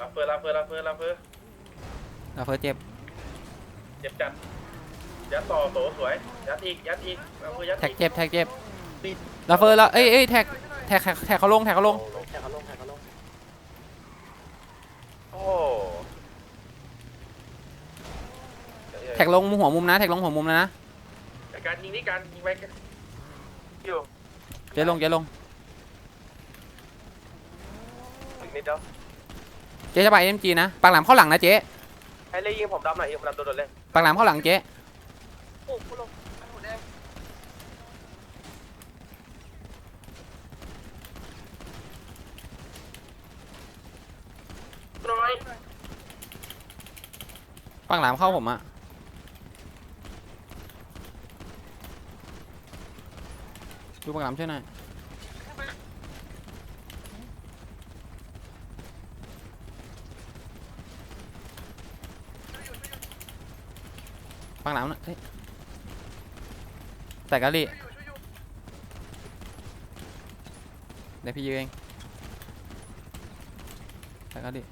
รับเฟอร์รับเฟอร์รับเฟอร์รับเฟอร์เราเฟิร์สเจ็บเจ็บจัดยัดต่อโตสวยยัดอีกยัดอีกรับเฟอร์ยัดแท็กอีกเจ็บแท็กเจ็บเราเฟิร์สแล้วเอ้ยเอ้ยแท็กแท็กแท็กแท็กเขาลงแท็กเขาลงแข่งเขาลงแข่งเขาลงโอ้แท็กลงหัวมุมนะแท็กลงหัวมุมนะนะแต่การยิงนี่การยิงไปกันอยู่เจ๊ลงเจ๊ลงอีกนิดเดียว เจ๊จะไปเอ็มจีนะปากหลามเข้าหลังนะเจ๊ให้เล่ยิงผมดำหน่อยยิงผมดำโดนๆเลยปากหลามเข้าหลังเจ๊โอ้คุณลงหัวแดงน้อยปากหลามเข้าผมอะดูปากหลามช่วยหน่อย ปางหลังนะเฮ้ยแต่กะลี่เดี๋ยวพี่ยืนเองแต่กะลี่